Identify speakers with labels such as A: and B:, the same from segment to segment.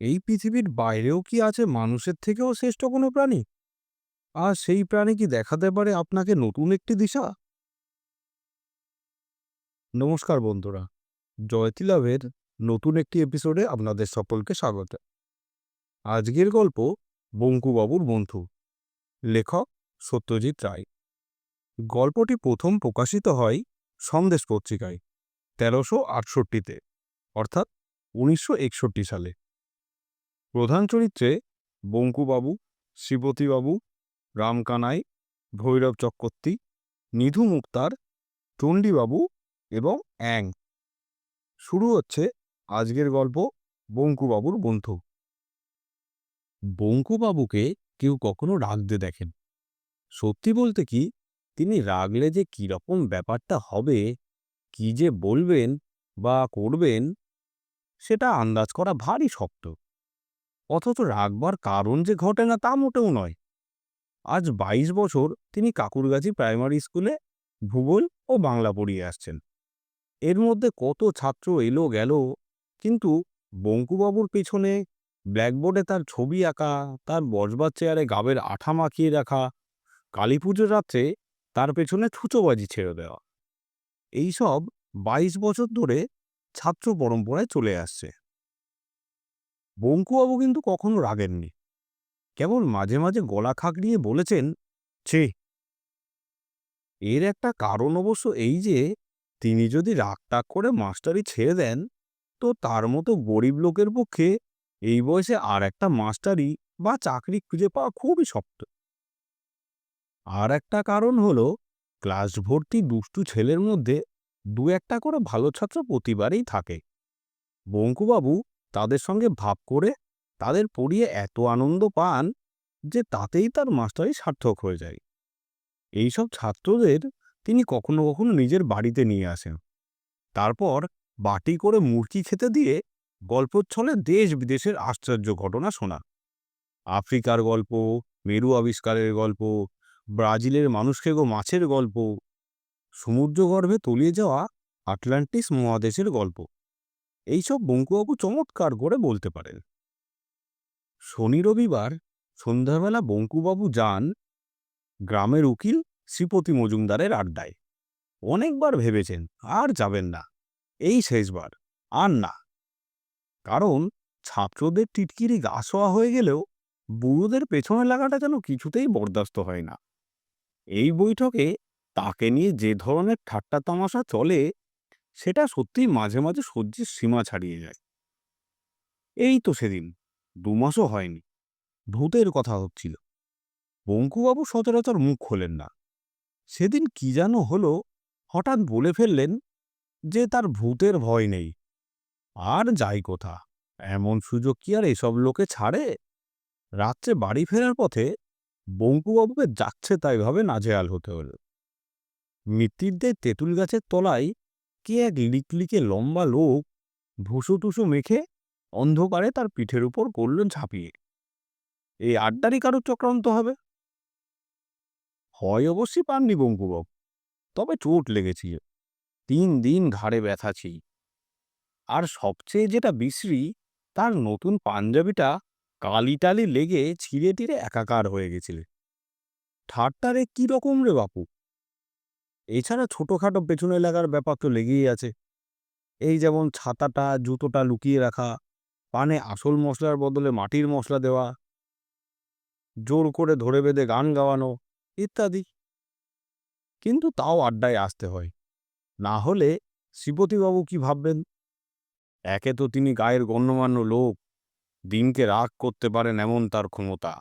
A: এই পৃথিবীর বাইরেও কি আছে মানুষের থেকেও শ্রেষ্ঠ কোনো প্রাণী? আর সেই প্রাণী কি দেখাতে পারে আপনাকে নতুন একটি দিশা? নমস্কার বন্ধুরা জয়তী লাভের নতুন একটি এপিসোডে আপনাদের সকলকে স্বাগত। আজকের গল্প বঙ্কুবাবুর বন্ধু, লেখক সত্যজিৎ রায়। গল্পটি প্রথম প্রকাশিত হয় সন্দেশ পত্রিকায়, তেরোশো আটষট্টিতে, অর্থাৎ উনিশশো একষট্টি সালে। প্রধান চরিত্রে বঙ্কুবাবু, শ্রীপতিবাবু, রামকানাই, ভৈরব চক্রবর্তী, নিধু মুক্তার, চণ্ডীবাবু এবং অ্যাং। শুরু হচ্ছে আজকের গল্প বঙ্কুবাবুর বন্ধু। বঙ্কুবাবুকে কেউ কখনো রাগতে দেখেন। সত্যি বলতে কি, তিনি রাগলে যে কীরকম ব্যাপারটা হবে, কি যে বলবেন বা করবেন, সেটা আন্দাজ করা ভারী শক্ত। অথচ রাগবার কারণ যে ঘটে না তা মোটেও নয়। আজ ২২ বছর তিনি কাকুরগাছি প্রাইমারি স্কুলে ভূগোল ও বাংলা পড়িয়ে আসছেন। এর মধ্যে কত ছাত্র এলো গেল, কিন্তু বঙ্কুবাবুর পেছনে ব্ল্যাকবোর্ডে তার ছবি আঁকা, তার বসবার চেয়ারে গাবের আঠা মাখিয়ে রাখা কালী পুজোর রাত্রে তার পেছনে ছুঁচোবাজি ছেড়ে দেওয়া। এইসব ২২ বছর ধরে ছাত্র পরম্পরায় চলে আসছে। বঙ্কুবাবু কিন্তু কখনো রাগেননি। কেবল মাঝে মাঝে গলা খাকড়িয়ে বলেছেন, ছে। এর একটা কারণ অবশ্য এই যে, তিনি যদি রাগটাগ করে মাস্টারি ছেড়ে দেন, তো তার মতো গরিব লোকের পক্ষে এই বয়সে আর একটা মাস্টারি বা চাকরি খুঁজে পাওয়া খুবই শক্ত। আর একটা কারণ হলো, ক্লাস ভর্তি দুষ্টু ছেলের মধ্যে দু একটা করে ভালো ছাত্র প্রতিবারেই থাকে। বঙ্কুবাবু তাদের সঙ্গে ভাব করে তাদের পড়িয়ে এত আনন্দ পান যে তাতেই তার মাস্টারি সার্থক হয়ে যায়। এইসব ছাত্রদের তিনি কখনো কখনো নিজের বাড়িতে নিয়ে আসেন। তারপর বাটি করে মুরকি খেতে দিয়ে গল্পচ্ছলে দেশ বিদেশের আশ্চর্য ঘটনা শোনা আফ্রিকার গল্প, মেরু আবিষ্কারের গল্প, ব্রাজিলের মানুষকে গো মাছের গল্প, সমুদ্রগর্ভে তলিয়ে যাওয়া আটলান্টিস মহাদেশের গল্প। এইসব বঙ্কুবাবু চমৎকার করে বলতে পারেন। শনি রবিবার সন্ধ্যাবেলা বঙ্কুবাবু যান গ্রামের উকিল শ্রীপতি মজুমদারের আড্ডায়। অনেকবার ভেবেছেন, আর যাবেন না। এই শেষবার, আর না। কারণ ছাত্রদের টিটকিরি গা শোয়া হয়ে গেলেও বুড়োদের পেছনে লাগাটা যেন কিছুতেই বরদাস্ত হয় না। এই বৈঠকে তাকে নিয়ে যে ধরনের ঠাট্টা তামাশা চলে সেটা সত্যিই মাঝে মাঝে সহ্যের সীমা ছাড়িয়ে যায়। এই তো সেদিন, দু মাসও হয়নি, ভূতের কথা হচ্ছিল বঙ্কুবাবু সচরাচর মুখ খোলেন না। সেদিন কি যেন হলো, হঠাৎ বলে ফেললেন যে তার ভূতের ভয় নেই। আর যাই কোথা, এমন সুযোগ কি আর এসব লোকে ছাড়ে? রাত্রে বাড়ি ফেরার পথে বঙ্কুবাবুকে যাচ্ছে তাই ভাবে নাজেহাল হতে হল। মৃত্যুদের তেঁতুল গাছের তলায় কে এক লিকলিকে লম্বা লোক ভুসু টুসু মেখে অন্ধকারে তার পিঠের উপর করল ঝাঁপিয়ে। এই আড্ডারই কারোর চক্রান্ত হবে? হয় অবশ্যই পাননি বঙ্কুবাবু, তবে চোট লেগেছিল। তিন দিন ঘাড়ে ব্যথা ছিল। আর সবচেয়ে যেটা বিশ্রী, তার নতুন পাঞ্জাবিটা কালিটালি লেগে ছিঁড়ে টিড়ে একাকার হয়ে গেছিল। ঠাট্টারে কি রকম রে বাপু? এছাড়া ছোটোখাটো পেছনে লাগার ব্যাপার তো লেগেই আছে। এই যেমন ছাতাটা, জুতোটা লুকিয়ে রাখা, পানে আসল মশলার বদলে মাটির মশলা দেওয়া, জোর করে ধরে বেঁধে গান গাওয়ানো ইত্যাদি। কিন্তু তাও আড্ডায় আসতে হয়। না হলে শ্রীপতিবাবু কি ভাববেন? একে তো তিনি গায়ের গণ্যমান্য লোক। দিনকে রাগ করতে পারেন এমন তার ক্ষমতা।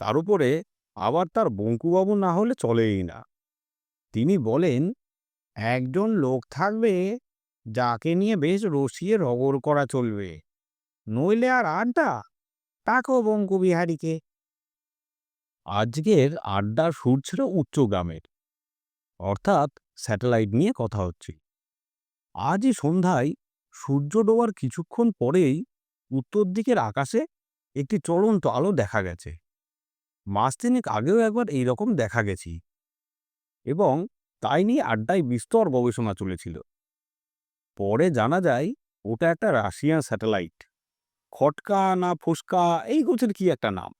A: তার উপরে আবার তার বঙ্কুবাবু না হলে চলেই না। তিনি বলেন, একজন লোক থাকবে যাকে নিয়ে বেশ রসিয়ে রগর করা চলবে। নইলে আর আড্ডা? তাকেও বঙ্কুবিহারীকে আজকের আড্ডার সুর ছিল উচ্চ গ্রামের। অর্থাৎ স্যাটেলাইট নিয়ে কথা হচ্ছে। আজই সন্ধ্যায় সূর্য ডোবার কিছুক্ষণ পরেই উত্তর দিকের আকাশে একটি চলন্ত আলো দেখা গেছে। মাস তিনেক আগেও একবার এই রকম দেখা গেছি। এবং তাই নিয়ে আড্ডায় বিস্তর গবেষণা চলেছিল। পরে জানা যায়, ওটা একটা রাশিয়ান স্যাটেলাইট। খটকা না ফোসকা, এই গোছের কি একটা নাম?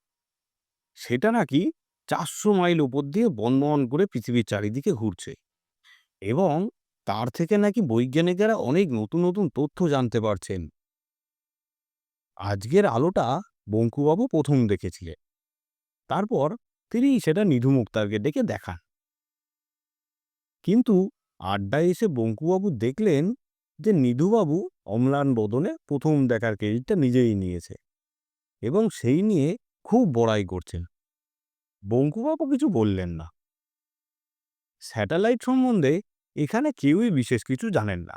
A: সেটা নাকি চারশো মাইল উপর দিয়ে বনবন করে পৃথিবীর চারিদিকে ঘুরছে। এবং তার থেকে নাকি বৈজ্ঞানিকেরা অনেক নতুন নতুন তথ্য জানতে পারছেন। আজকের আলোটা বঙ্কুবাবু প্রথম দেখেছিলেন। তারপর তিনি সেটা নিধু মুক্তারকে ডেকে দেখান। কিন্তু আড্ডায় এসে বঙ্কুবাবু দেখলেন যে নিধুবাবু অম্লান বদনে প্রথম দেখার ক্রেডিটটা নিজেই নিয়েছে এবং সেই নিয়ে খুব বড়াই করছেন। বঙ্কুবাবু কিছু বললেন না। স্যাটেলাইট সম্বন্ধে এখানে কেউই বিশেষ কিছু জানেন না।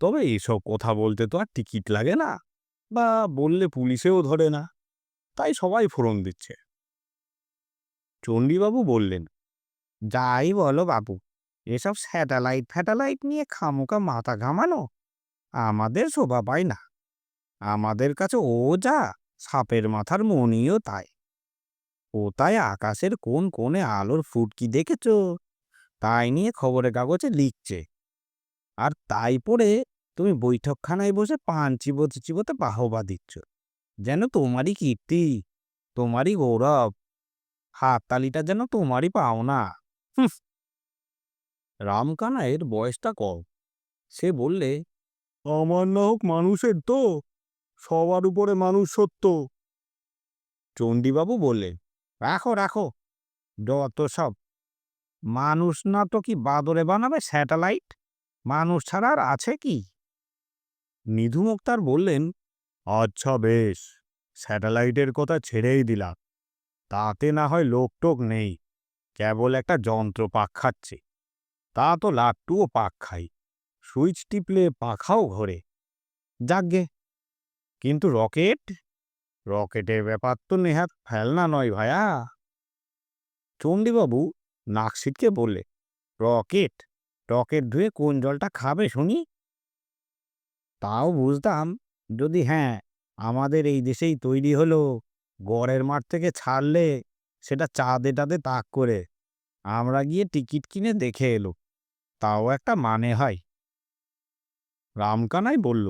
A: তবে এসব কথা বলতে তো আর টিকিট লাগে না বা বললে পুলিশেও ধরে না, তাই সবাই ফোরন দিচ্ছে। চণ্ডীবাবু বললেন, যাই বলো বাবু এসব স্যাটেলাইট ফ্যাটেলাইট নিয়ে খামোকা মাথা ঘামানো? আমাদের শোভা পায় না। আমাদের কাছে ও যা সাপের মাথার মনিও তাই। ও তাই আকাশের কোন কোণে আলোর ফুটকি দেখেছ? তাই নিয়ে খবরের কাগজে লিখছে। আর তাই পড়ে তুমি বৈঠকখানায় বসে পান চিবোতে চিবোতে বাহবা দিচ্ছ। যেন তোমারই কীর্তি, তোমারই গৌরব, হাততালিটা যেন তোমারই পাওনা। রামকানাইয়ের বয়সটা কম। সে বললে আমার না হোক মানুষের তো সবার উপরে মানুষ সত্য। চণ্ডীবাবু বললেন রাখো রাখো যত সব। মানুষ না তো কি বাদরে বানাবে স্যাটেলাইট? মানুষ ছাড়া আর আছে কি? নিধু মুক্তার বললেন আচ্ছা বেশ স্যাটেলাইটের কথা ছেড়েই দিলাম। তাতে না হয় লোকটোক নেই কেবল একটা যন্ত্র পাক খাচ্ছে। তা তো লাট্টুও পাক খাই, সুইচ টিপলে পাখাও ঘোরে। যাকগে, কিন্তু রকেট? রকেটের ব্যাপার তো নেহাত ফেলনা নয় ভায়া। চণ্ডীবাবু নাক ছিটকে বললে, রকেট রকেট ধুয়ে কোন জলটা খাবে শুনি? তাও বুঝতাম, যদি হ্যাঁ আমাদের এই দেশেই তৈরি হলো, গড়ের মাঠ থেকে ছাড়লে সেটা চাঁদে টাদে তাক করে। আমরা গিয়ে টিকিট কিনে দেখে এলো। তাও একটা মানে হয়। রামকানাই বলল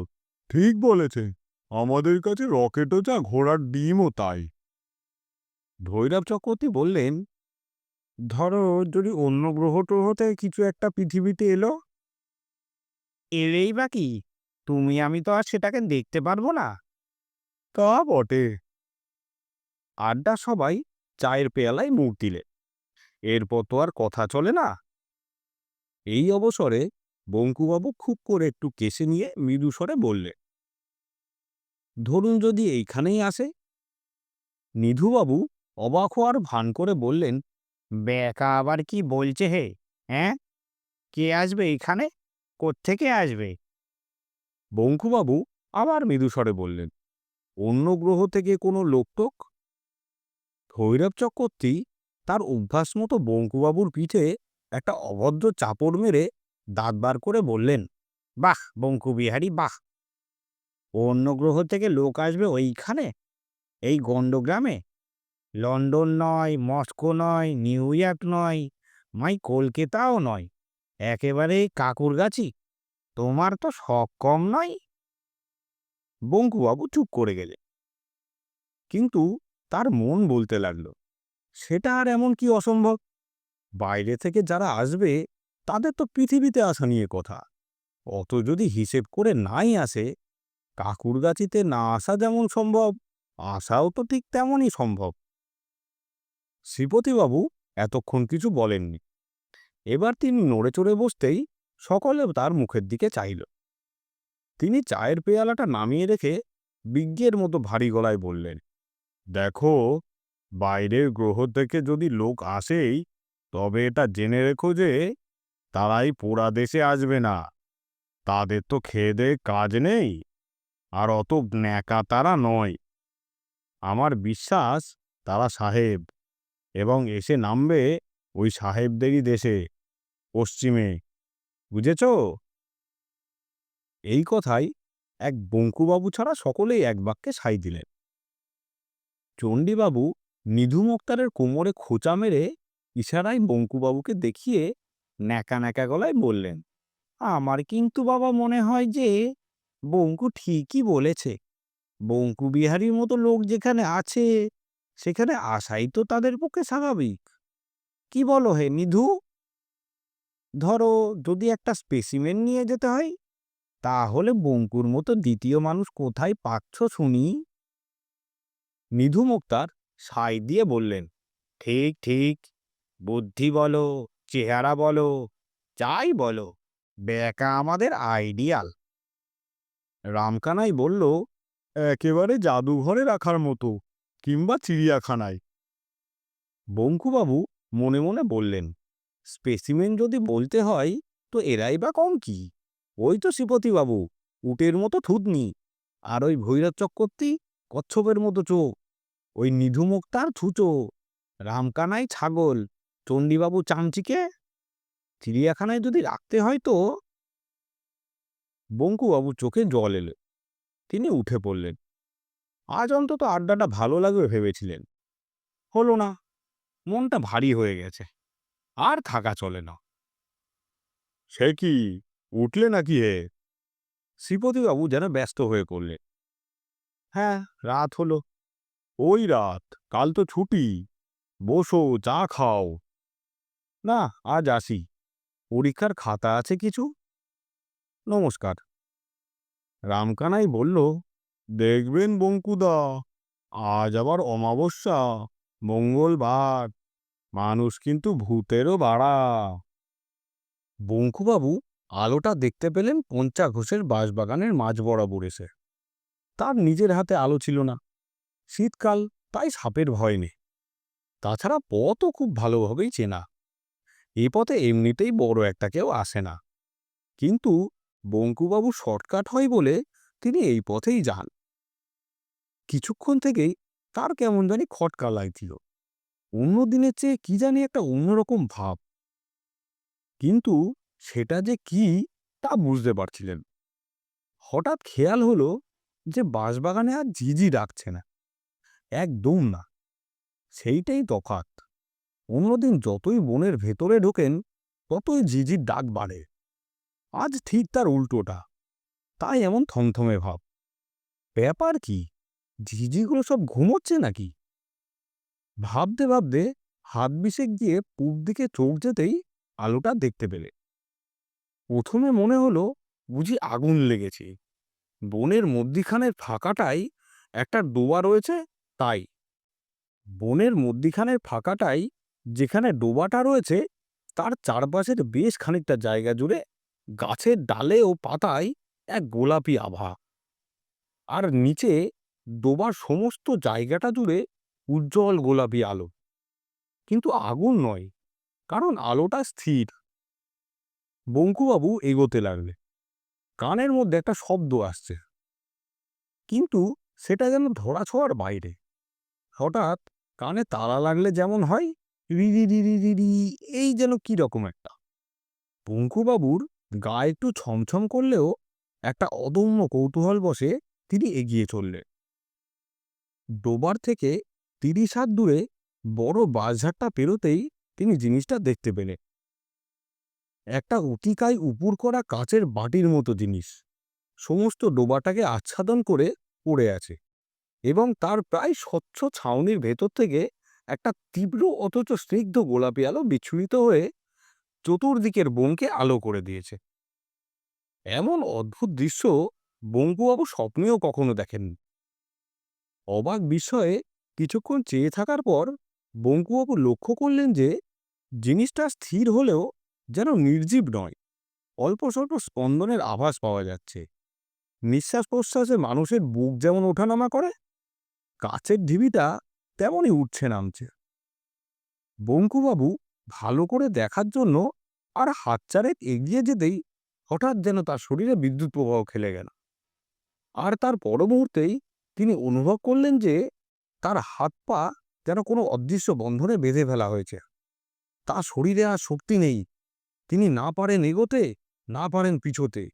A: ঠিক বলেছে। আমাদের কাছে রকেটও যা ঘোড়ার ডিমও তাই। ভৈরব চক্রবর্তী বললেন ধরো যদি অন্য গ্রহ ট্রহ থেকে কিছু একটা পৃথিবীতে এলো? এলেই বা কি? তুমি আমি তো আর সেটাকে দেখতে পারব না। তা বটে। আড্ডা সবাই চায়ের পেয়ালায় মুখ দিলে এরপর তো আর কথা চলে না। এই অবসরে বঙ্কুবাবু খুব করে একটু কেসে নিয়ে মৃদু স্বরে বললে ধরুন যদি এইখানেই আসে? নিধুবাবু অবাক হওয়ার ভান করে বললেন, বেকা আবার কি বলছে হে হ্যাঁ? কে আসবে এইখানে? কোত্থেকে আসবে? বঙ্কুবাবু আবার মৃদুস্বরে বললেন, অন্য গ্রহ থেকে কোনো লোকটোক ভৈরব চক্রবর্তী তার অভ্যাস মতো বঙ্কুবাবুর পিঠে একটা অভদ্র চাপড় মেরে দাঁত বার করে বললেন, বাহ, বঙ্কু বিহারী, বাহ। অন্য গ্রহ থেকে লোক আসবে ওইখানে? এই গণ্ডগ্রামে? লন্ডন নয়, মস্কো নয়, নিউ ইয়র্ক নয়, মাই কলকাতাও নয়, একেবারে কাকুরগাছি। তোমার তো শখ কম নয়? বঙ্কুবাবু চুপ করে গেলে কিন্তু তার মন বলতে লাগল, সেটা আর এমন কি অসম্ভব? বাইরে থেকে যারা আসবে, তাদের তো পৃথিবীতে আসা নিয়ে কথা। অত যদি হিসেব করে নাই আসে কাকুরগাছিতে না আসা যেমন সম্ভব আসাও তো ঠিক তেমনই সম্ভব। শ্রীপতিবাবু এতক্ষণ কিছু বলেননি। এবার তিনি নড়ে চড়ে বসতেই সকলে তার মুখের দিকে চাইল। তিনি চায়ের পেয়ালাটা নামিয়ে রেখে বিজ্ঞের মতো ভারী গলায় বললেন, দেখো, বাইরের গ্রহ থেকে যদি লোক আসেই তবে এটা জেনে রেখো যে তারাই পোড়া দেশে আসবে না। তাদের তো খেয়ে দেয়ে কাজ নেই, আর অত ন্যাকা তারা নয়। আমার বিশ্বাস তারা সাহেব, এবং এসে নামবে ওই সাহেবদেরই দেশে, পশ্চিমে। বুঝেছ? এই কথাই এক বঙ্কুবাবু ছাড়া সকলেই এক বাক্যে সাই দিলেন। চণ্ডীবাবু নিধু মুক্তারের কোমরে খোঁচা মেরে ইশারায় বঙ্কুবাবুকে দেখিয়ে ন্যাকা ন্যাকা গলায় বললেন, আমার কিন্তু বাবা মনে হয় যে বঙ্কু ঠিকই বলেছে। বঙ্কুবিহারীর মতো লোক যেখানে আছে, সেখানে আসাই তো তাদের পক্ষে স্বাভাবিক। কি বলো হে নিধু ধরো যদি একটা স্পেসিমেন নিয়ে যেতে হয়, তাহলে বঙ্কুর মতো দ্বিতীয় মানুষ কোথায় পাচ্ছ শুনি? নিধু মুক্তার সাই দিয়ে বললেন, ঠিক ঠিক। বুদ্ধি বলো, চেহারা বলো, যাই বলো, বেকা আমাদের আইডিয়াল রামকানাই বলল, একেবারে জাদুঘরে রাখার মতো, কিংবা চিড়িয়াখানায়। বঙ্কুবাবু মনে মনে বললেন, স্পেসিমেন যদি বলতে হয়, তো এরাই বা কম কি? ওই তো শ্রীপতিবাবু, উটের মতো থুতনি, আর ওই ভৈরব চক্রবর্তী কচ্ছপের মতো চোখ, ওই নিধুমুক্তার থুচো, রামকানাই ছাগল চণ্ডীবাবু চামচিকে চিড়িয়াখানায় যদি রাখতে হয় তো? বঙ্কুবাবু চোখে জল এলো। তিনি উঠে পড়লেন। আজ অন্তত আড্ডাটা ভালো লাগবে ভেবেছিলেন। হলো না, মনটা ভারী হয়ে গেছে। আর থাকা চলে না। সে কি, উঠলে নাকি হে? শ্রীপতিবাবু যেন ব্যস্ত হয়ে পড়লেন। হ্যাঁ রাত হলো। ওই রাত, কাল তো ছুটি। বসো, চা খাও। না, আজ আসি। পরীক্ষার খাতা আছে কিছু? নমস্কার। রামকানাই বলল, দেখবেন বঙ্কুদা, আজ আবার অমাবস্যা, মঙ্গলবার, মানুষ কিন্তু ভূতেরও বাড়া। বঙ্কুবাবু আলোটা দেখতে পেলেন পঞ্চা ঘোষের বাঁশবাগানের মাঝ বরাবর এসে। তার নিজের হাতে আলো ছিল না। শীতকাল তাই সাপের ভয় নেই। তাছাড়া পথও খুব ভালোভাবেই চেনা। এ পথে এমনিতেই বড় একটা কেউ আসে না। কিন্তু বঙ্কুবাবু শর্টকাট হয় বলে তিনি এই পথেই যান। কিছুক্ষণ থেকেই তার কেমন জানি খটকা লাগছিল। অন্য দিনের চেয়ে কি জানি একটা অন্যরকম ভাব। কিন্তু সেটা যে কি তা বুঝতে পারছিলেন। হঠাৎ খেয়াল হলো যে বাঁশবাগানে আর ঝিঝি ডাকছে না। একদম না। সেইটাই তফাৎ। অন্যদিন যতই বনের ভেতরে ঢোকেন, ততই ঝিঝির ডাক বাড়ে। আজ ঠিক তার উল্টোটা, তাই এমন থমথমে ভাব। ব্যাপার কি ঝিঝিগুলো সব ঘুমোচ্ছে নাকি? ভাবতে ভাবতে হাত বিশেক গিয়ে পূব দিকে চোখ যেতেই আলোটা দেখতে পেলে। প্রথমে মনে হলো, বুঝি আগুন লেগেছে। বনের মধ্যিখানের ফাঁকাটাই একটা ডোবা রয়েছে, তাই। বনের মধ্যিখানের ফাঁকাটাই যেখানে ডোবাটা রয়েছে, তার চারপাশের বেশ খানিকটা জায়গা জুড়ে গাছের ডালে ও পাতায় এক গোলাপি আভা। আর নিচে ডোবার সমস্ত জায়গাটা জুড়ে উজ্জ্বল গোলাপি আলো। কিন্তু আগুন নয়, কারণ আলোটা স্থির। বঙ্কুবাবু এগোতে লাগলে। কানের মধ্যে একটা শব্দ আসছে। কিন্তু সেটা যেন ধরাছোঁয়ার বাইরে। হঠাৎ কানে তালা লাগলে যেমন হয় রিরি এই যেন কি রকম একটা। পঙ্কুবাবুর গা একটু ছমছম করলেও একটা অদম্য কৌতূহল বসে তিনি এগিয়ে চললেন। ডোবার থেকে তিরিশ হাত দূরে বড় বাঁশঝাড়টা পেরোতেই তিনি জিনিসটা দেখতে পেলেন। একটা অতিকায় উপুর করা কাচের বাটির মতো জিনিস। সমস্ত ডোবাটাকে আচ্ছাদন করে পড়ে আছে এবং তার প্রায় স্বচ্ছ ছাউনির ভেতর থেকে একটা তীব্র অথচ স্নিগ্ধ গোলাপি আলো বিচ্ছুরিত হয়ে চতুর্দিকের বনকে আলো করে দিয়েছে। এমন অদ্ভুত দৃশ্য বঙ্কুবাবু স্বপ্নেও কখনো দেখেননি। অবাক বিস্ময়ে কিছুক্ষণ চেয়ে থাকার পর বঙ্কুবাবু লক্ষ্য করলেন যে জিনিসটা স্থির হলেও যেন নির্জীব নয়। অল্প স্বল্প স্পন্দনের আভাস পাওয়া যাচ্ছে। নিঃশ্বাস প্রশ্বাসে মানুষের বুক যেমন ওঠানামা করে কাছের ঢিবিটা তেমনই উঠছে নামছে। বঙ্কুবাবু ভালো করে দেখার জন্য আর হাত চারেক এগিয়ে যেতেই হঠাৎ যেন তার শরীরে বিদ্যুৎ প্রবাহ খেলে গেল। আর তার পর মুহূর্তেই তিনি অনুভব করলেন যে তার হাত পা যেন কোনো অদৃশ্য বন্ধনে বেঁধে ফেলা হয়েছে। তার শরীরে আর শক্তি নেই। তিনি না পারেন এগোতে, না পারেন পিছোতে।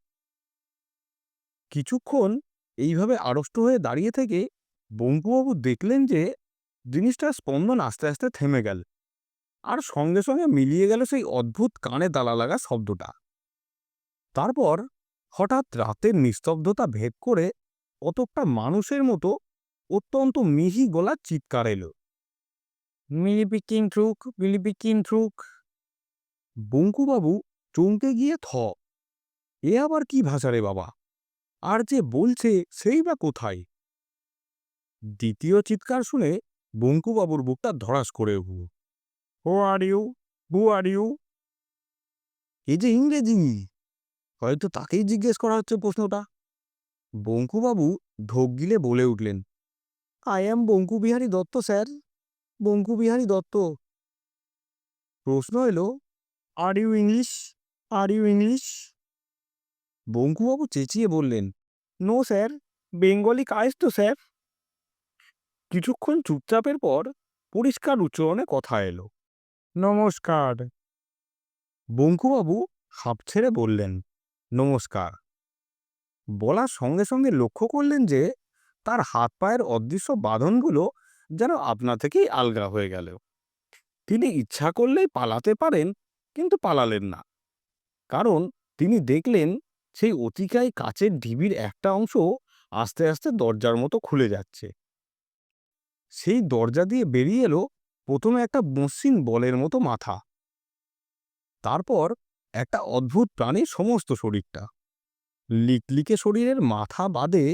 A: কিছুক্ষণ এইভাবে আড়ষ্ট হয়ে দাঁড়িয়ে থেকে বঙ্কুবাবু দেখলেন যে জিনিসটার স্পন্দন আস্তে আস্তে থেমে গেল। আর সঙ্গে সঙ্গে মিলিয়ে গেল সেই অদ্ভুত কানে তালা লাগা শব্দটা। তারপর হঠাৎ রাতের নিস্তব্ধতা ভেদ করে কতকটা মানুষের মতো অত্যন্ত মিহি গলার চিৎকার এলো। মিলিপিকিং ট্রুক মিলিপিকিং ট্রুক বঙ্কুবাবু চমকে গিয়ে থ এ আবার কি ভাষা রে বাবা? আর যে বলছে সেই বা কোথায়? দ্বিতীয় চিৎকার শুনে বঙ্কুবাবুর বুকটা ধরাস করে উঠল। হো are you who are you এই যে ইংরেজি। হয়তো তাকেই জিজ্ঞেস করা হচ্ছে প্রশ্নটা। বঙ্কুবাবু ঢোক গিলে বলে উঠলেন I am Bankubihari Dutta sir. Bankubihari Dutta. প্রশ্ন এলো are you English are you English Bankubabu চেঁচিয়ে বললেন নো স্যার বেঙ্গলি কাজ তো স্যার কিছুক্ষণ চুপচাপের পর পরিষ্কার উচ্চারণে কথা এলো। নমস্কার। বঙ্কুবাবু হাঁপ ছেড়ে বললেন নমস্কার। বলার সঙ্গে সঙ্গে লক্ষ্য করলেন যে তার হাত পায়ের অদৃশ্য বাঁধনগুলো যেন আপনা থেকেই আলগা হয়ে গেল। তিনি ইচ্ছা করলেই পালাতে পারেন কিন্তু পালালেন না। কারণ তিনি দেখলেন সেই অতিকায় কাচের ঢিবির একটা অংশ আস্তে আস্তে দরজার মতো খুলে যাচ্ছে। সেই দরজা দিয়ে বেরিয়ে এলো প্রথমে একটা মসৃণ বলের মতো মাথা। তারপর একটা অদ্ভুত প্রাণীর সমস্ত শরীরটা। লিকলিকে শরীরের মাথা বাদে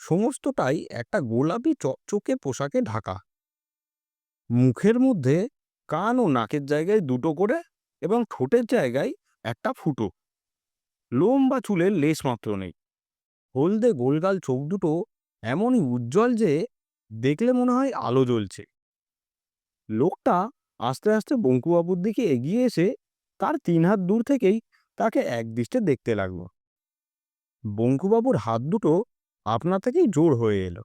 A: সমস্তটাই একটা গোলাপি চকচকে পোশাকে ঢাকা। মুখের মধ্যে কান ও নাকের জায়গায় দুটো করে এবং ঠোঁটের জায়গায় একটা ফুটো। লোম বা চুলের লেশ মাত্র নেই। হলদে গোলগাল চোখ দুটো এমনই উজ্জ্বল যে দেখলে মনে হয় আলো জ্বলছে। লোকটা আস্তে আস্তে বঙ্কুবাবুর দিকে এগিয়ে এসে তার তিন হাত দূর থেকেই তাকে একদৃষ্টে দেখতে লাগল। বঙ্কুবাবুর হাত দুটো আপনা থেকেই জোর হয়ে এলো।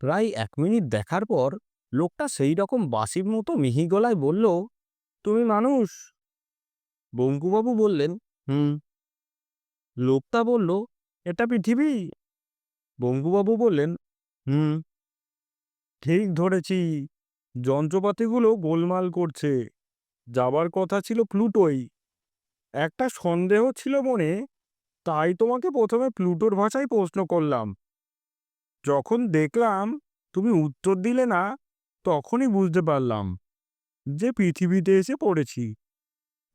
A: প্রায় এক মিনিট দেখার পর লোকটা সেই রকম বাসির মতো মিহি গলায় বলল, তুমি মানুষ? বঙ্কুবাবু বললেন, হুম। লোকটা বলল, এটা পৃথিবী? বঙ্কুবাবু বললেন হুম। ঠিক ধরেছি। যন্ত্রপাতিগুলো গোলমাল করছে। যাবার কথা ছিল প্লুটোই। একটা সন্দেহ ছিল মনে, তাই তোমাকে প্রথমে প্লুটোর ভাষায় প্রশ্ন করলাম। যখন দেখলাম তুমি উত্তর দিলে না, তখনই বুঝতে পারলাম যে পৃথিবীতে এসে পড়েছি।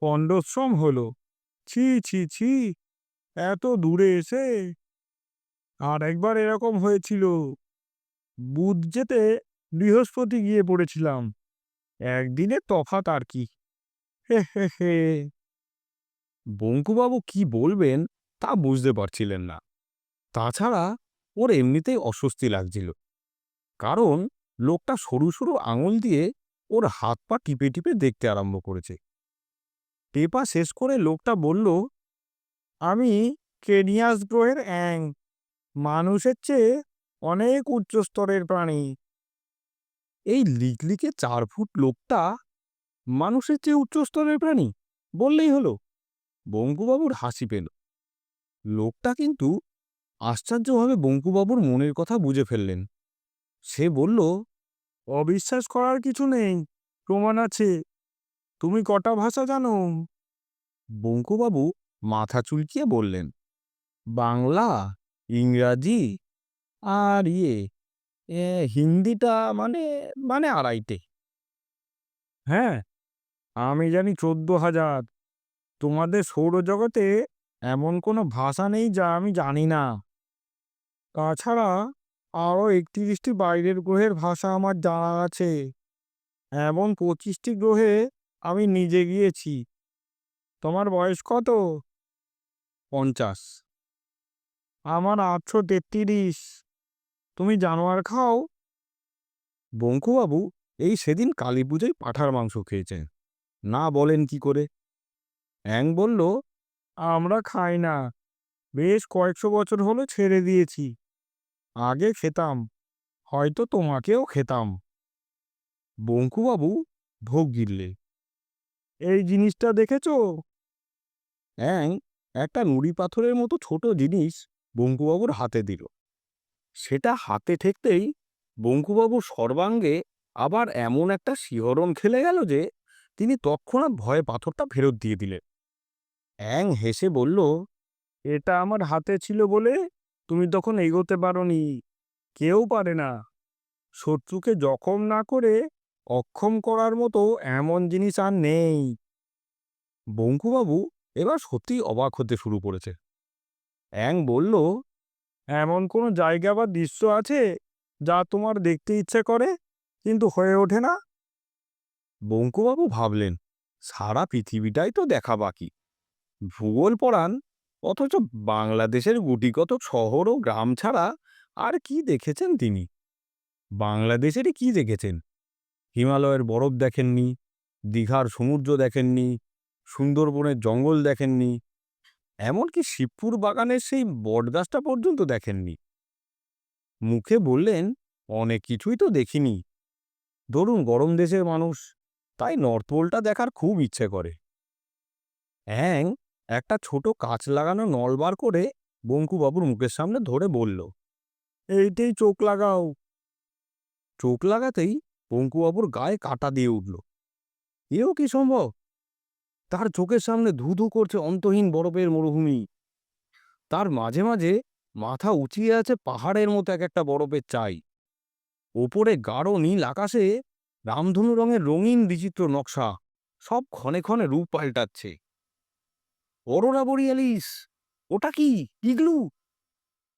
A: পণ্ডশ্রম হলো। ছি ছি ছি, এত দূরে এসে আর একবার এরকম হয়েছিল। বুধ যেতে বৃহস্পতি গিয়ে পড়েছিলাম। একদিনে তফাৎ আর কি। হে বঙ্কুবাবু কি বলবেন তা বুঝতে পারছিলেন না। তাছাড়া ওর এমনিতেই অস্বস্তি লাগছিল। কারণ লোকটা সরু সরু আঙুল দিয়ে ওর হাত পা টিপে টিপে দেখতে আরম্ভ করেছে। টেপা শেষ করে লোকটা বলল, আমি কেনিয়াস গ্রহের অ্যাং। মানুষের চেয়ে অনেক উচ্চ স্তরের প্রাণী। এই লিকলিকে চার ফুট লোকটা মানুষের চেয়ে উচ্চ স্তরের প্রাণী, বললেই হলো। বঙ্কুবাবুর হাসি পেল। লোকটা কিন্তু আশ্চর্যভাবে বঙ্কুবাবুর মনের কথা বুঝে ফেললেন। সে বলল, অবিশ্বাস করার কিছু নেই, প্রমাণ আছে। তুমি কটা ভাষা জানো? বঙ্কুবাবু মাথা চুলকিয়ে বললেন, বাংলা, ইংরাজি আর ইয়ে এ, হিন্দিটা মানে মানে আড়াইটে। হ্যাঁ আমি জানি চোদ্দ হাজার। তোমাদের সৌরজগতে এমন কোনো ভাষা নেই যা আমি জানি না। তাছাড়া আরও একত্রিশটি বাইরের গ্রহের ভাষা আমার জানা আছে। এমন পঁচিশটি গ্রহে আমি নিজে গিয়েছি। তোমার বয়স কত? পঞ্চাশ। আমার আটশো তেত্রিশ। তুমি জানোয়ার খাও। বঙ্কুবাবু এই সেদিন কালী পুজোয় পাঁঠার মাংস খেয়েছেন। না বলেন কি করে? অ্যাং বলল, আমরা খাই না। বেশ কয়েকশো বছর হলো ছেড়ে দিয়েছি। আগে খেতাম, হয়তো তোমাকেও খেতাম। বঙ্কুবাবু ঢোক গিললে, এই জিনিসটা দেখেছ? অ্যাং একটা নুড়ি পাথরের মতো ছোট জিনিস বঙ্কুবাবুর হাতে দিল। সেটা হাতে ঠেকতেই বঙ্কুবাবুর সর্বাঙ্গে আবার এমন একটা শিহরণ খেলে গেল যে তিনি তৎক্ষণাৎ ভয়ে পাথরটা ফেরত দিয়ে দিলেন। অ্যাং হেসে বলল, এটা আমার হাতে ছিল বলে
B: তুমি তখন এগোতে পারোনি। কেউ পারে না। শত্রুকে জখম না করে অক্ষম করার মতো এমন জিনিস আর নেই।
A: বঙ্কুবাবু এবার সত্যি অবাক হতে শুরু করেছে। অ্যাং বলল
B: এমন কোনো জায়গা বা দৃশ্য আছে যা তোমার দেখতে ইচ্ছে করে, কিন্তু হয়ে ওঠে না?
A: বঙ্কুবাবু ভাবলেন, সারা পৃথিবীটাই তো দেখা বাকি। ভূগোল পড়ান, অথচ বাংলাদেশের গুটিকত শহর ও গ্রাম ছাড়া আর কি দেখেছেন তিনি? বাংলাদেশেরই কি দেখেছেন? হিমালয়ের বরফ দেখেননি, দীঘার সমুদ্র দেখেননি, সুন্দরবনের জঙ্গল দেখেননি এমনকি শিবপুর বাগানের সেই বটগাছটা পর্যন্ত দেখেননি। মুখে বললেন, অনেক কিছুই তো দেখিনি। ধরুন গরম দেশের মানুষ, তাই নর্থ পোলটা দেখার খুব ইচ্ছে করে। অ্যাং একটা ছোট কাচ লাগানো নল বার করে বঙ্কুবাবুর মুখের সামনে ধরে বলল,
B: এইটাই চোখ লাগাও।
A: চোখ লাগাতেই বঙ্কুবাবুর গায়ে কাটা দিয়ে উঠল। এও কি সম্ভব? তার চোখের সামনে ধু ধু করছে অন্তহীন বরফের মরুভূমি। তার মাঝে মাঝে মাথা উঁচিয়ে আছে পাহাড়ের মতো এক একটা বরফের চাই। ওপরে গাঢ় নীল আকাশে রামধনু রঙের রঙিন বিচিত্র নকশা, সব ক্ষণে ক্ষণে রূপ পাল্টাচ্ছে। অরোরা বরিয়ালিস ওটা কি? ইগলু?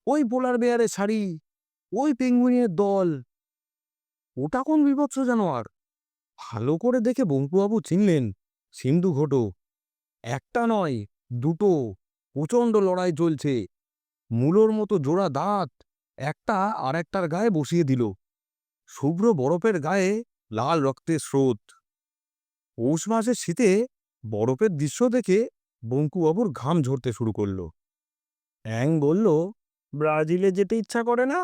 A: ওই পোলার বেয়ারের শাড়ি, ওই পেঙ্গুইনের দল। ওটা কোন বিভৎস জানোয়ার? ভালো করে দেখে বঙ্কুবাবু চিনলেন। সিন্ধু ঘটো। একটা নয়, দুটো। প্রচণ্ড লড়াই চলছে। মূলোর মতো জোড়া দাঁত। একটা আর একটার গায়ে বসিয়ে দিল। শুভ্র বরফের গায়ে লাল রক্তের স্রোত। পৌষ মাসের শীতে বরফের দৃশ্য দেখে বঙ্কুবাবুর ঘাম ঝরতে শুরু করল। অ্যাং বলল,
B: ব্রাজিলে যেতে ইচ্ছা করে না?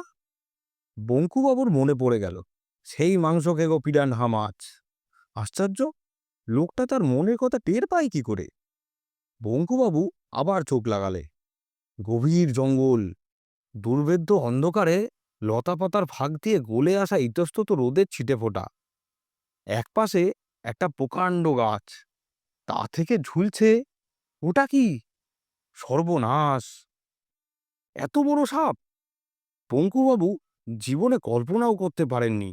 A: বঙ্কুবাবুর মনে পড়ে গেল, সেই মাংস খেগো পিডান হামাচ আশ্চর্য! লোকটা তার মনের কথা টের পায় কি করে? বঙ্কুবাবু আবার চোখ লাগালে। গভীর জঙ্গল, দুর্ভেদ্য অন্ধকারে লতাপাতার ফাঁক দিয়ে গলে আসা ইতস্তত রোদের ছিটে ফোটা। একপাশে একটা প্রকাণ্ড গাছ, তা থেকে ঝুলছে ওটা কি? সর্বনাশ। এত বড় সাপ! পঙ্কুবাবু জীবনে কল্পনাও করতে পারেননি।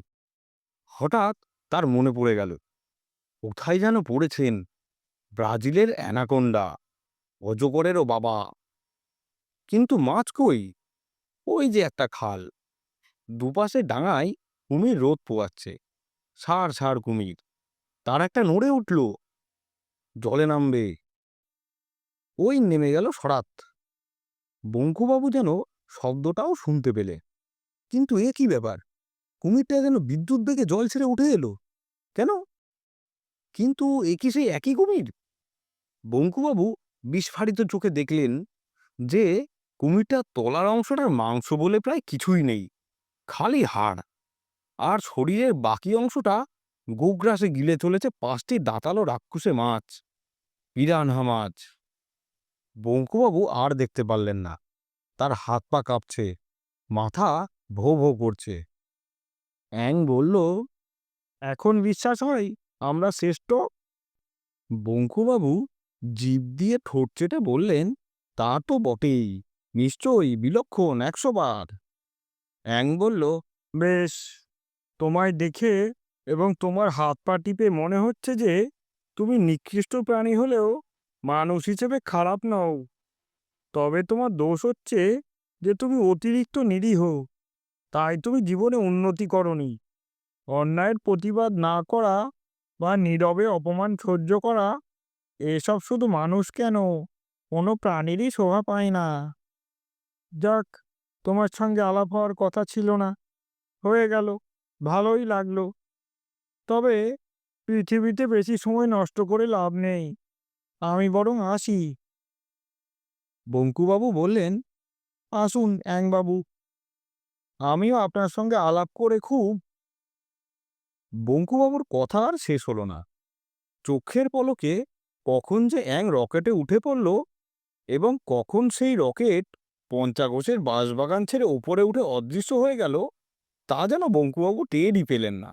A: হঠাৎ তার মনে পড়ে গেল। কোথায় যেন পড়েছেন? ব্রাজিলের অ্যানাকোন্ডা। অজগরেরও বাবা। কিন্তু মাছ কই? ওই যে একটা খাল। দুপাশে ডাঙায় কুমির রোদ পোয়াচ্ছে। সার সার কুমির। তার একটা নড়ে উঠল। জলে নামবে। ওই নেমে গেল সরাত বঙ্কুবাবু যেন শব্দটাও শুনতে পেলে কিন্তু এ কি ব্যাপার? কুমিরটা যেন বিদ্যুৎ বেগে জল ছেড়ে উঠে এলো। কেন? কিন্তু এ কি সেই একই কুমির? বঙ্কুবাবু বিস্ফারিত চোখে দেখলেন যে কুমিরটার তলার অংশটার মাংস বলে প্রায় কিছুই নেই, খালি হাড়। আর শরীরের বাকি অংশটা গোগ্রাসে গিলে চলেছে পাঁচটি দাঁতালো রাক্ষুসে মাছ। পিরানহা মাছ। বঙ্কুবাবু আর দেখতে পারলেন না। তার হাত পা কাঁপছে, মাথা ভো ভো করছে। অ্যাং বলল,
B: এখন বিশ্বাস হয় আমরা শ্রেষ্ঠ।
A: বঙ্কুবাবু জীব দিয়ে ঠোঁট চেটে বললেন, তা তো বটেই, নিশ্চয়ই বিলক্ষণ একশো বার। অ্যাং বলল,
B: বেশ, তোমায় দেখে এবং তোমার হাত পা টিপে মনে হচ্ছে যে তুমি নিকৃষ্ট প্রাণী হলেও মানুষ হিসেবে খারাপ নও। তবে তোমার দোষ হচ্ছে যে তুমি অতিরিক্ত নিরীহ, তাই তুমি জীবনে উন্নতি করনি। অন্যায়ের প্রতিবাদ না করা বা নীরবে অপমান সহ্য করা এসব শুধু মানুষ কেন? কোনো প্রাণীরই শোভা পায় না। যাক তোমার সঙ্গে আলাপ হওয়ার কথা ছিল না। হয়ে গেল ভালোই লাগল। তবে পৃথিবীতে বেশি সময় নষ্ট করে লাভ নেই। আমি বরং আসি।
A: বঙ্কুবাবু বললেন
B: আসুন অ্যাংবাবু। আমিও আপনার সঙ্গে আলাপ করে খুব
A: বঙ্কুবাবুর কথা আর শেষ হলো না। চোখের পলকে কখন যে অ্যাং রকেটে উঠে পড়ল এবং কখন সেই রকেট পঞ্চাগোষের বাঁশবাগান ছেড়ে ওপরে উঠে অদৃশ্য হয়ে গেল, তা যেন বঙ্কুবাবু টেরই পেলেন না।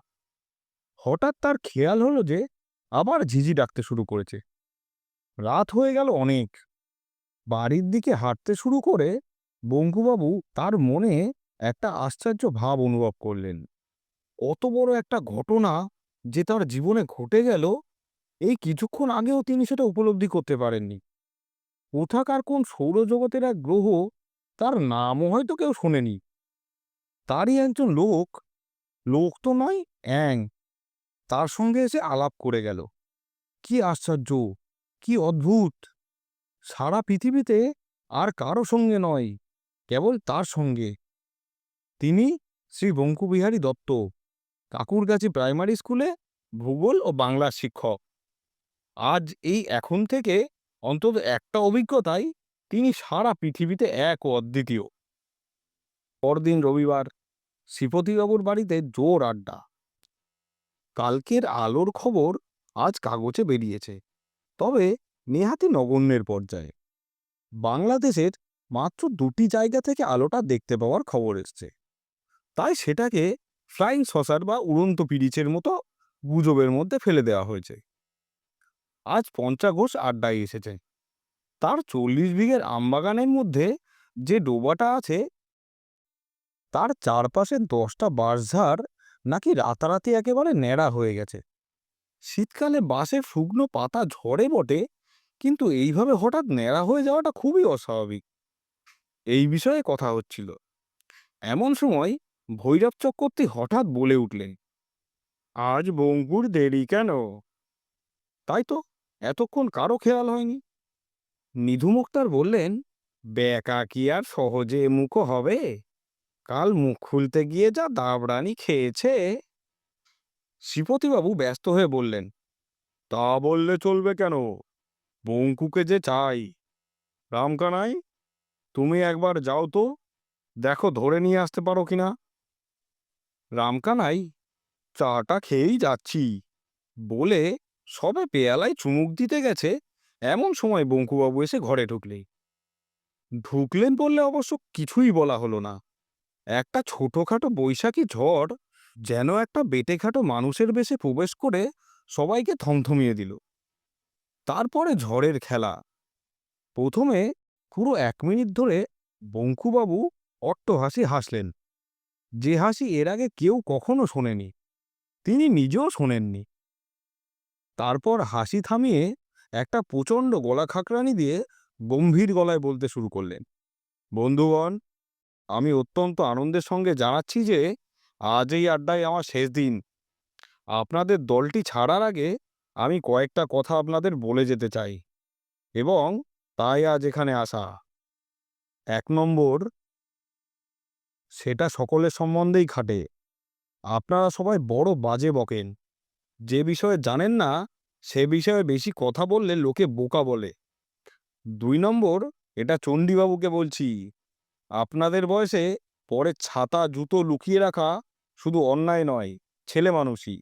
A: হঠাৎ তার খেয়াল হলো যে আবার ঝিঝি ডাকতে শুরু করেছে। রাত হয়ে গেল অনেক। বাড়ির দিকে হাঁটতে শুরু করে বঙ্কুবাবু তার মনে একটা আশ্চর্য ভাব অনুভব করলেন। অত বড় একটা ঘটনা যে তার জীবনে ঘটে গেল, এই কিছুক্ষণ আগেও তিনি সেটা উপলব্ধি করতে পারেননি। কোথাকার কোন সৌরজগতের এক গ্রহ তার নামও হয়তো কেউ শোনেনি। তারই একজন লোক লোক তো নয়, অ্যাং, তার সঙ্গে এসে আলাপ করে গেল। কি আশ্চর্য, কি অদ্ভুত! সারা পৃথিবীতে আর কারও সঙ্গে নয়, কেবল তার সঙ্গে। তিনি শ্রী বঙ্কুবিহারী দত্ত। কাকুরগাছি প্রাইমারি স্কুলে ভূগোল ও বাংলার শিক্ষক। আজ এই এখন থেকে অন্তত একটা অভিজ্ঞতায় তিনি সারা পৃথিবীতে এক ও অদ্বিতীয়। পরদিন রবিবার শ্রীপতিবাবুর বাড়িতে জোর আড্ডা। কালকের আলোর খবর আজ কাগজে বেরিয়েছে, তবে নেহাতি নগণ্যের পর্যায়ে। বাংলাদেশের মাত্র দুটি জায়গা থেকে আলোটা দেখতে পাওয়ার খবর এসছে। তাই সেটাকে ফ্লাইং সসার বা উড়ন্ত পিরিচের মতো গুজবের মধ্যে ফেলে দেওয়া হয়েছে। আজ পঞ্চা ঘোষ আড্ডায় এসেছে। তার চল্লিশ বিঘের আমবাগানের মধ্যে যে ডোবাটা আছে, তার চারপাশে দশটা বাঁশঝাড় নাকি রাতারাতি একেবারে ন্যাড়া হয়ে গেছে। শীতকালে বাঁশের শুকনো পাতা ঝরে বটে, কিন্তু এইভাবে হঠাৎ ন্যাড়া হয়ে যাওয়াটা খুবই অস্বাভাবিক। এই বিষয়ে কথা হচ্ছিল। এমন সময় ভৈরব চক্রবর্তী হঠাৎ বলে উঠলেন,
B: আজ বঙ্কুর দেরি কেন?
A: তাই তো এতক্ষণ কারও খেয়াল হয়নি। নিধু মুক্তার বললেন বেকা কি আর সহজে মুখো হবে? কাল মুখ খুলতে গিয়ে যা দাবড়ানি খেয়েছে। শ্রীপতিবাবু ব্যস্ত হয়ে বললেন,
B: তা বললে চলবে কেন? বঙ্কুকে যে চাই। রামকানাই, তুমি একবার যাও তো, দেখো ধরে নিয়ে আসতে পারো কিনা?
A: রামকানাই, চাটা খেয়েই যাচ্ছি। বলে সবে পেয়ালায় চুমুক দিতে গেছে, এমন সময় বঙ্কুবাবু এসে ঘরে ঢুকলেই ঢুকলেন বললে অবশ্য কিছুই বলা হলো না। একটা ছোটখাটো বৈশাখী ঝড় যেন একটা বেটেখাটো মানুষের বেশে প্রবেশ করে সবাইকে থমথমিয়ে দিল। তারপরে ঝড়ের খেলা। প্রথমে পুরো এক মিনিট ধরে বঙ্কুবাবু অট্ট হাসি হাসলেন। যে হাসি এর আগে কেউ কখনো শোনেনি, তিনি নিজেও শোনেননি। তারপর হাসি থামিয়ে একটা প্রচণ্ড গলা খাকরানি দিয়ে গম্ভীর গলায় বলতে শুরু করলেন, বন্ধুগণ, আমি অত্যন্ত আনন্দের সঙ্গে জানাচ্ছি যে আজ এই আড্ডায় আমার শেষ দিন। আপনাদের দলটি ছাড়ার আগে আমি কয়েকটা কথা আপনাদের বলে যেতে চাই এবং তাই আজ এখানে আসা। এক নম্বর সেটা সকলের সম্বন্ধেই খাটে। আপনারা সবাই বড় বাজে বকেন। যে বিষয়ে জানেন না, সে বিষয়ে বেশি কথা বললে লোকে বোকা বলে। দুই নম্বর, এটা চণ্ডীবাবুকে বলছি। আপনাদের বয়সে পরে ছাতা, জুতো লুকিয়ে রাখা শুধু অন্যায় নয়, ছেলে মানুষই।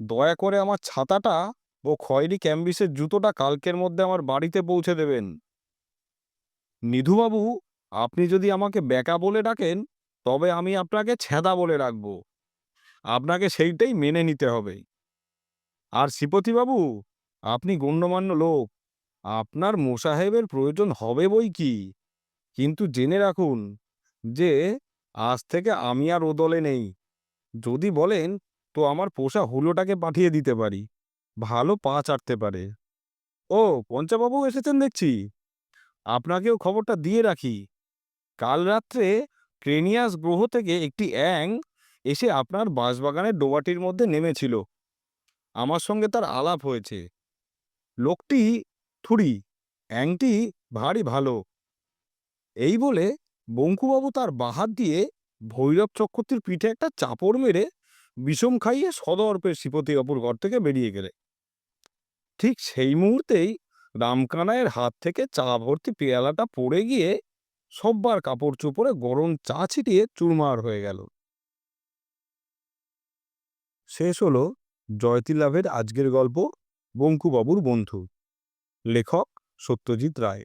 A: দয়া করে আমার ছাতাটা ও খয়েরি ক্যাম্বিসের জুতোটা কালকের মধ্যে আমার বাড়িতে পৌঁছে দেবেন। নিধুবাবু, আপনি যদি আমাকে বেকা বলে ডাকেন তবে আমি আপনাকে ছেঁদা বলে রাখব। আপনাকে সেইটাই মেনে নিতে হবে। আর শ্রীপতিবাবু, আপনি গণ্যমান্য লোক। আপনার মোসাহেবের প্রয়োজন হবে বই কি? কিন্তু জেনে রাখুন যে আজ থেকে আমি আর ও দলে নেই। যদি বলেন, তো আমার পোষা হুলোটাকে পাঠিয়ে দিতে পারি। ভালো পা চাটতে পারে। ও, পঞ্চাবাবু এসেছেন দেখছি। আপনাকেও খবরটা দিয়ে রাখি। কাল রাত্রে ক্রেনিয়াস গ্রহ থেকে একটি অ্যাং এসে আপনার বাঁশবাগানের ডোবাটির মধ্যে নেমেছিল। আমার সঙ্গে তার আলাপ হয়েছে। লোকটি থুড়ি, অ্যাংটি ভারী ভালো। এই বলে বঙ্কুবাবু তার বাহাত দিয়ে ভৈরব চক্রবর্তীর পিঠে একটা চাপড় মেরে বিষম খাইয়ে সদর্পের শ্রীপতি অপুর ঘর থেকে বেরিয়ে গেলে ঠিক সেই মুহূর্তেই রামকানায়ের হাত থেকে চা ভর্তি পেয়ালাটা পড়ে গিয়ে সব্বার কাপড় চোপড়ে গরম চা ছিটিয়ে চুরমার হয়ে গেল। শেষ হল জয়তিলাভের আজকের গল্প বঙ্কুবাবুর বন্ধু। লেখক সত্যজিৎ রায়।